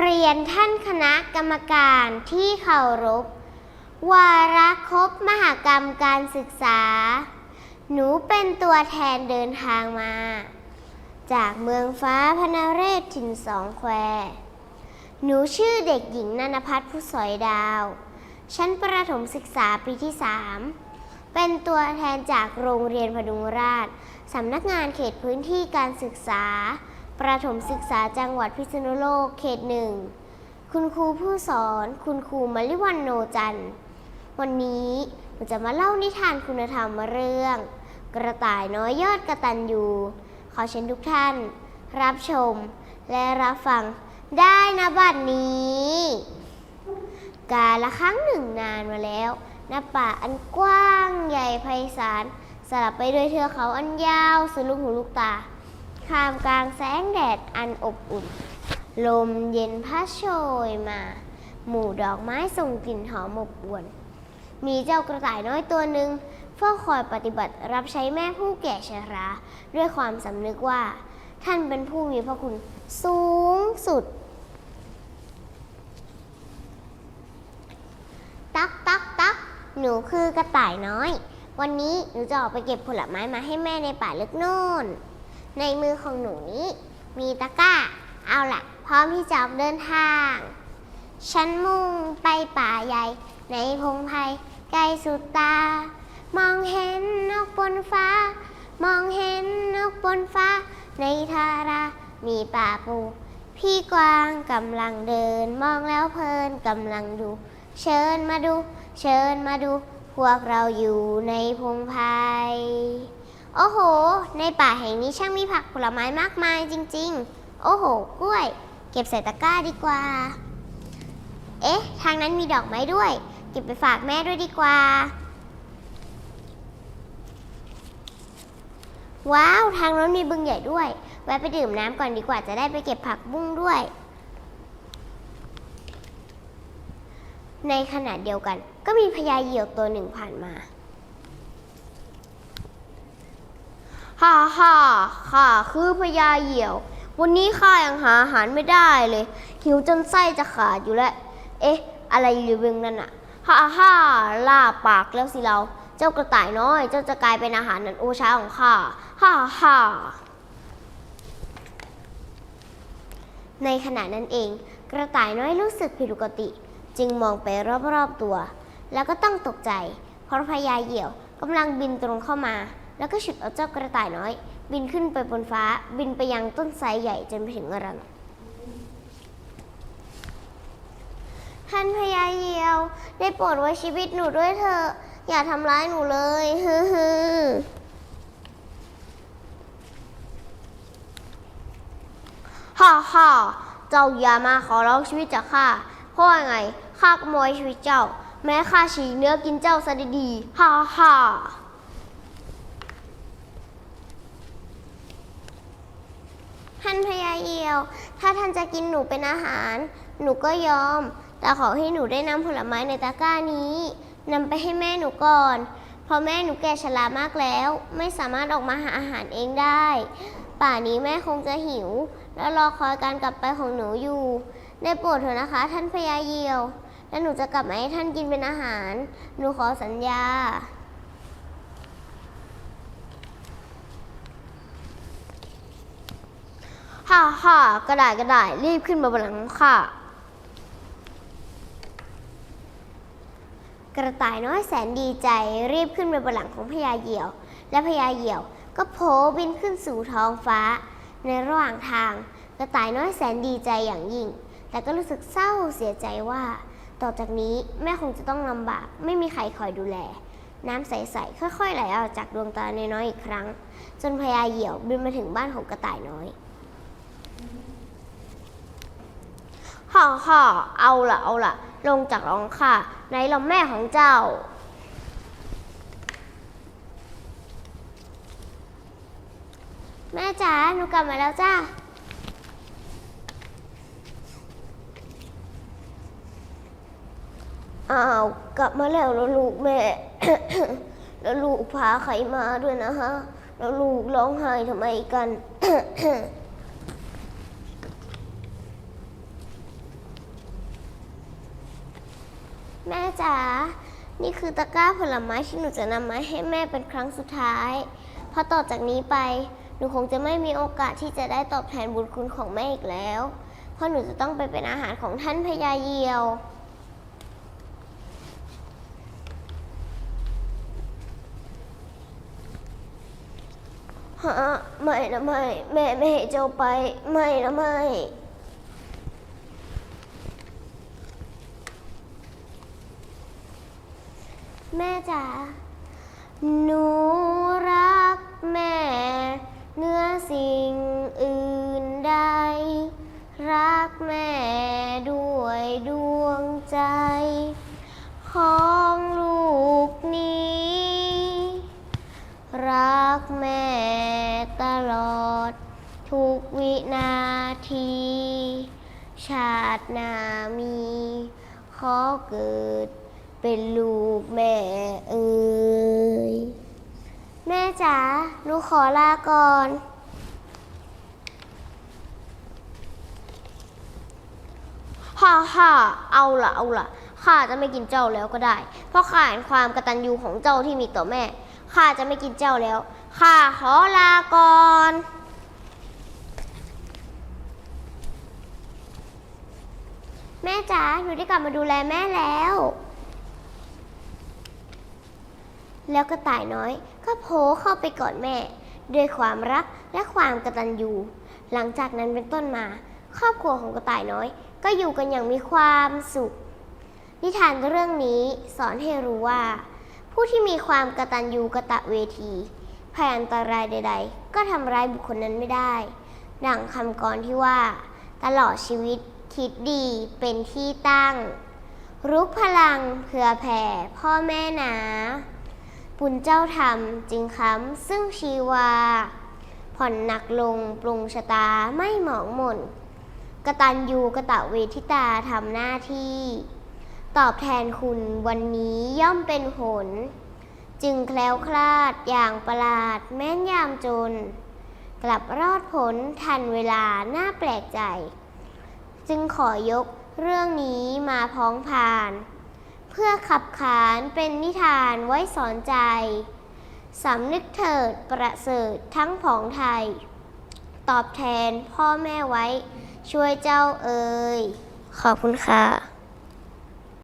เรียนท่านคณะกรรมการที่เคารพ วาระครบมหกรรมการศึกษา หนูเป็นตัวแทนเดินทางมา จากเมืองฟ้าพนเรศถิ่นสองแคว หนูชื่อเด็กหญิงนันพัฒน์ผู้สอยดาว ชั้นประถมศึกษาปีที่3เป็นตัวแทนจากโรงเรียนพดุงราช สำนักงานเขตพื้นที่การศึกษา ประถมศึกษาจังหวัดพิษณุโลกเขตหนึ่ง คุณครูผู้สอน คุณครูมลิวันโนจันทร์ วันนี้หนูจะมาเล่านิทานคุณธรรมเรื่อง กระต่ายน้อยยอดกระตันยูขอเชิญทุกท่าน รับชมและรับฟังได้นะบัดนนี้ กาละครั้งหนึ่งนานมาแล้วณป่าอันกว้างใหญ่ไพศาลสลับไปด้วยเทือกเขาอันยาวสุดลูกหูลูกตา ท่ามกลางแสงแดดอันอบอุ่น ลมเย็นพัดโชยมา หมู่ดอกไม้ส่งกลิ่นหอมอบอวน มีเจ้ากระต่ายน้อยตัวหนึ่งเฝ้าคอยปฏิบัติรับใช้แม่ผู้แก่ชรา ด้วยความสำนึกว่า ท่านเป็นผู้มีพระคุณสูงสุด ตักตักตักหนูคือกระต่ายน้อย วันนี้หนูจะออกไปเก็บผลไม้มาให้แม่ในป่าลึกโน่น ในมือของหนูนี้ มีตะกร้า เอาละพร้อมที่จะออกเดินทาง ฉันมุ่งไปป่าใหญ่ ในพงไพรไกลสุดตา มองเห็นนกบนฟ้า มองเห็นนกบนฟ้า ในทารา มีป่าปู พี่กวางกำลังเดิน มองแล้วเพลินกำลังดู เชิญมาดู เชิญมาดู พวกเราอยู่ในพงไพร โอ้โห ในป่าแห่งนี้ช่างมีผักผลไม้มากมายจริง ๆ โอ้โห กล้วย เก็บใส่ตะกร้าดีกว่า เอ๊ะ ทางนั้นมีดอกไม้ด้วย เก็บไปฝากแม่ด้วยดีกว่า ว้าว ทางนั้นมีบึงใหญ่ด้วย แวะไปดื่มน้ำก่อนดีกว่าจะได้ไปเก็บผักบุ้งด้วย ในขณะเดียวกัน ก็มีพญาเหยี่ยวตัวหนึ่งผ่านมา ฮ่าฮ่าข้าคือพญาเหยี่ยว วันนี้ข้ายังหาอาหารไม่ได้เลย หิวจนไส้จะขาดอยู่แล้ว เอ๊ะ อะไรอยู่เบื้องนั่นอะฮ่าฮ่าล่าปากแล้วสิเรา เจ้ากระต่ายน้อย เจ้าจะกลายเป็นอาหารนันโอชาของข้า ฮ่าฮ่าในขณะนั้นเอง กระต่ายน้อยรู้สึกผิดปกติ จึงมองไปรอบๆตัว แล้วก็ต้องตกใจ เพราะพญาเหยี่ยวกำลังบินตรงเข้ามา แล้วก็ฉุดเอาเจ้ากระต่ายน้อย บินขึ้นไปบนฟ้าบินไปยังต้นไทรใหญ่จนไปถึงรังท่านพญาเยียว ได้โปรดไว้ชีวิตหนูด้วยเถอะอย่าทำร้ายหนูเลยฮือฮือฮ่าฮ่าเจ้าอย่ามาขอร้องชีวิตจากข้าเพราะว่าไงข้าขโมยชีวิตเจ้า แม้ข้าฉีกเนื้อกินเจ้าซะดีๆฮ่าฮ่า ท่านพญาเอียว ถ้าท่านจะกินหนูเป็นอาหาร หนูก็ยอม แต่ขอให้หนูได้นำผลไม้ในตะกร้านี้นำไปให้แม่หนูก่อน เพราะแม่หนูแก่ชรามากแล้ว ไม่สามารถออกมาหาอาหารเองได้ ป่านี้แม่คงจะหิว แล้วรอคอยการกลับไปของหนูอยู่ ได้โปรดเถอะนะคะ ท่านพญาเยียว และหนูจะกลับมาให้ท่านกินเป็นอาหาร หนูขอสัญญา ฮ่าฮ่ากระดาษกระดาษรีบขึ้นมาบนหลังของข้ากระต่ายน้อยแสนดีใจรีบขึ้นไปบนหลังของพญาเหยี่ยว และพญาเหยี่ยวก็โผบินขึ้นสู่ท้องฟ้า ในระหว่างทาง กระต่ายน้อยแสนดีใจอย่างยิ่ง แต่ก็รู้สึกเศร้าเสียใจว่า ต่อจากนี้แม่คงจะต้องลำบาก ไม่มีใครคอยดูแล น้ำใสๆค่อยๆไหลออกจากดวงตาน้อยๆอีกครั้ง จนพญาเหยี่ยวบินมาถึงบ้านของกระต่ายน้อย ฮ่าฮ่าเอาละเอาละลงจากร้องค่ะในลำแม่ของเจ้า แม่จ๋าหนูกลับมาแล้วจ้าอ้าวกลับมาแล้วแล้วลูกแม่ แล้วลูกพาใครมาด้วยนะฮะ แล้วลูกร้องไห้ทำไมกัน แม่จ๋า นี่คือตะกร้าผลไม้ที่หนูจะนำมาให้แม่เป็นครั้งสุดท้าย เพราะต่อจากนี้ไป หนูคงจะไม่มีโอกาสที่จะได้ตอบแทนบุญคุณของแม่อีกแล้ว เพราะหนูจะต้องไปเป็นอาหารของท่านพญาเยียว ฮะ ไม่นะไม่ แม่ไม่ให้เจ้าไป ไม่นะไม่ แม่จ๋าหนูรักแม่เหนื้อสิ่งอื่นใด รักแม่ด้วยดวงใจ ของลูกนี้ รักแม่ตลอด ทุกวินาที ชาติหน้ามี ขอเกิดเป็นลูกแม่เอ่ยแม่ จ๋าหนูขอลาก่อน ฮ่าฮ่าเอาละเอาละข้าจะไม่กินเจ้าแล้วก็ได้ เพราะข้าเห็นความกตัญญูของเจ้าที่มีต่อแม่ ข้าจะไม่กินเจ้าแล้ว ข้าขอลาก่อนแม่จ๋าหนูได้กลับมาดูแลแม่แล้ว แล้วกระต่ายน้อยก็โผล่เข้าไปกอดแม่ ด้วยความรักและความกตัญญูหลังจากนั้นเป็นต้นมา ครอบครัวของกระต่ายน้อย ก็อยู่กันอย่างมีความสุข นิทานเรื่องนี้สอนให้รู้ว่า ผู้ที่มีความกตัญญูกะตะเวทีภัยอันตรายใด ๆ ก็ทำร้ายบุคคลนั้นไม่ได้ ดังคำกรที่ว่า ตลอดชีวิตคิดดีเป็นที่ตั้ง รุกพลังเผื่อแผ่พ่อแม่หนา ปุณเจ้าธรรมจึงค้ำซึ่งชีวา ผ่อนหนักลงปรุงชะตาไม่หมองหม่น กตัญญูกะตะเวทิตาทำหน้าที่ ตอบแทนคุณวันนี้ย่อมเป็นผล จึงแคล้วคลาดอย่างประหลาดแม้นยามจน กลับรอดผลทันเวลาน่าแปลกใจ จึงขอยกเรื่องนี้มาพ้องผ่าน เพื่อขับขานเป็นนิทานไว้สอนใจ สำนึกเถิดประเสริฐทั้งผองไทย ตอบแทนพ่อแม่ไว้ช่วยเจ้าเอ่ยขอบคุณค่ะ